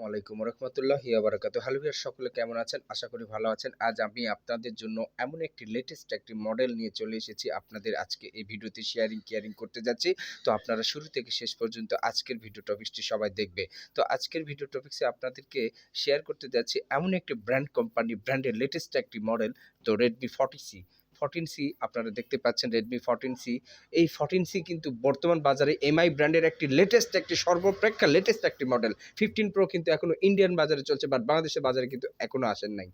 আসসালামু আলাইকুম রহমতুল্লাহ বারাকাতু হ্যালো ভিউয়ার সকলে কেমন আছেন? আশা করি ভালো আছেন। আজ আমি আপনাদের জন্য এমন একটি লেটেস্ট একটি মডেল নিয়ে চলে এসেছি। আপনাদের আজকে এই ভিডিওতে শেয়ারিং কেয়ারিং করতে যাচ্ছি। তো আপনারা শুরু থেকে শেষ পর্যন্ত আজকের ভিডিও টপিকসটি সবাই দেখবে। তো আজকের ভিডিও টপিক্সে আপনাদেরকে শেয়ার করতে যাচ্ছি এমন একটি ব্র্যান্ড কোম্পানি ব্র্যান্ডের লেটেস্ট একটি মডেল তো Redmi forty C fourteen C আপনারা দেখতে পাচ্ছেন রেডমি ফর্টিন সি এই ফর্টিন সি কিন্তু বর্তমান বাজারে এমআই ব্র্যান্ডের একটি লেটেস্ট একটি সর্বপ্রেক্ষা লেটেস্ট একটি মডেল ফিফটিন প্রো কিন্তু এখনও ইন্ডিয়ান বাজারে চলছে বাট বাংলাদেশের বাজারে কিন্তু এখনও আসেন নাই।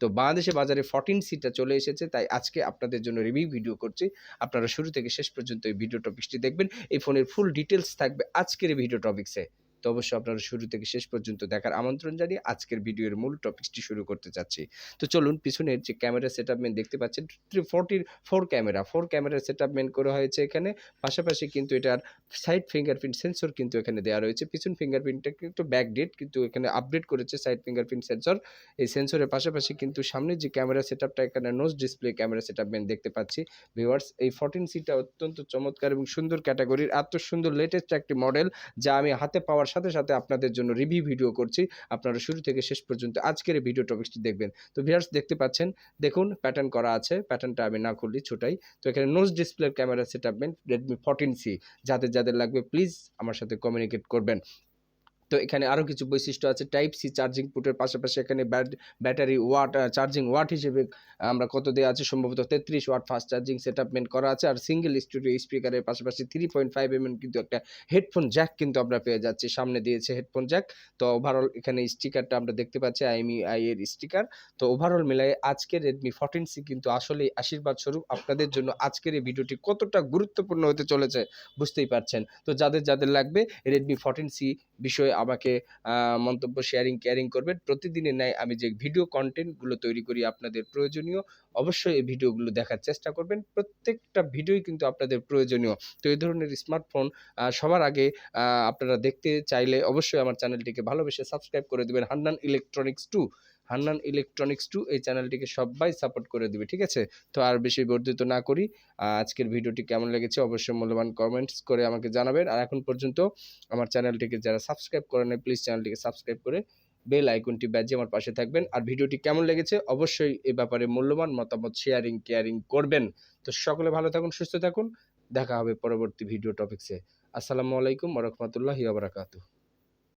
তো বাংলাদেশে বাজারে ফর্টিন সিটা চলে এসেছে, তাই আজকে আপনাদের জন্য রিভিউ ভিডিও করছি। আপনারা শুরু থেকে শেষ পর্যন্ত এই ভিডিও টপিকসটি দেখবেন। এই ফোনের ফুল ডিটেলস থাকবে আজকের ভিডিও টপিক্সে তো অবশ্যই আপনারা শুরু থেকে শেষ পর্যন্ত দেখার আমন্ত্রণ জানিয়ে আজকের ভিডিওর মূল টপিকসটি শুরু করতে চাচ্ছি। তো চলুন, পিছনের যে ক্যামেরা সেট দেখতে পাচ্ছেন three ফোরটির four camera four camera set করা হয়েছে এখানে। পাশাপাশি কিন্তু এটার সাইড ফিঙ্গারপ্রিন্ট সেন্সর কিন্তু এখানে দেওয়া রয়েছে। পিছন ফিঙ্গারপ্রিন্টটা কিন্তু ব্যাকডেট কিন্তু এখানে আপডেট করেছে সাইড ফিঙ্গারপ্রিন্ট সেন্সর এই সেন্সরের পাশাপাশি কিন্তু সামনের যে ক্যামেরা সেট এখানে নোজ ডিসপ্লে ক্যামেরা সেট দেখতে পাচ্ছি। ভিউয়ার্স এই ফোরটিন সিটা অত্যন্ত চমৎকার এবং সুন্দর ক্যাটাগরির এত সুন্দর লেটেস্ট একটি মডেল যা আমি হাতে পাওয়ার সাথে সাথে আপনাদের জন্য রিভিউ ভিডিও করছি। আপনারা শুরু থেকে শেষ পর্যন্ত আজকের ভিডিও টপিক্সটি দেখবেন। তো ভিয়ার্স দেখতে পাচ্ছেন, দেখুন প্যাটার্ন করা আছে। প্যাটার্নটা আমি না খুললি ছোটাই। তো এখানে নোজ ডিসপ্লের ক্যামেরা সেট আপবেন রেডমি ফোরটিন সি যাদের যাদের লাগবে প্লিজ আমার সাথে কমিউনিকেট করবেন। তো এখানে আরও কিছু বৈশিষ্ট্য আছে। টাইপ সি চার্জিং পুটের পাশাপাশি এখানে ব্যাটারি ওয়াট চার্জিং ওয়াট হিসেবে আমরা কত দেওয়া আছে? সম্ভবত তেত্রিশ ওয়াট ফাস্ট চার্জিং সেট করা আছে। আর সিঙ্গেল স্টুডিও স্পিকারের পাশাপাশি থ্রি পয়েন্ট ফাইভ এম কিন্তু একটা হেডফোন জ্যাক কিন্তু আমরা পেয়ে যাচ্ছি। সামনে দিয়েছে হেডফোন জ্যাক তো ওভারঅল এখানে স্টিকারটা আমরা দেখতে পাচ্ছি আইএমই আই এর স্টিকার তো ওভারঅল মিলাই আজকের রেডমি ফোরটিন সি কিন্তু আসলেই আশীর্বাদ স্বরূপ। আপনাদের জন্য আজকের এই ভিডিওটি কতটা গুরুত্বপূর্ণ হতে চলেছে বুঝতেই পারছেন। তো যাদের যাদের লাগবে রেডমি ফোরটিন সি বিষয়ে আমাকে মন্তব্য শেয়ারিং কেয়ারিং করবেন। প্রতিদিনের ন্যায় আমি যে ভিডিও কন্টেন্টগুলো তৈরি করি আপনাদের প্রয়োজনীয়, অবশ্যই এই ভিডিওগুলো দেখার চেষ্টা করবেন। প্রত্যেকটা ভিডিওই কিন্তু আপনাদের প্রয়োজনীয়। তো এই ধরনের স্মার্টফোন সবার আগে আপনারা দেখতে চাইলে অবশ্যই আমার চ্যানেলটিকে ভালোবেসে সাবস্ক্রাইব করে দেবেন। Hannan electronics two Hannan electronics two এই চ্যানেলটিকে সবাই সাপোর্ট করে দেবে, ঠিক আছে? তো আর বেশি বর্ধিত না করি। আজকের ভিডিওটি কেমন লেগেছে অবশ্যই মূল্যবান কমেন্টস করে আমাকে জানাবেন। আর এখন পর্যন্ত আমার চ্যানেলটিকে যারা সাবস্ক্রাইব করেন প্লিজ চ্যানেলটিকে সাবস্ক্রাইব করে বেল আইকনটি ব্যাজে আমার পাশে থাকবেন। আর ভিডিওটি কেমন লেগেছে অবশ্যই এ ব্যাপারে মূল্যবান মতামত শেয়ারিং কেয়ারিং করবেন। তো সকলে ভালো থাকুন, সুস্থ থাকুন। দেখা হবে পরবর্তী ভিডিও টপিক্সে আসসালামু আলাইকুম রহমতুল্লাহ বারাকাতু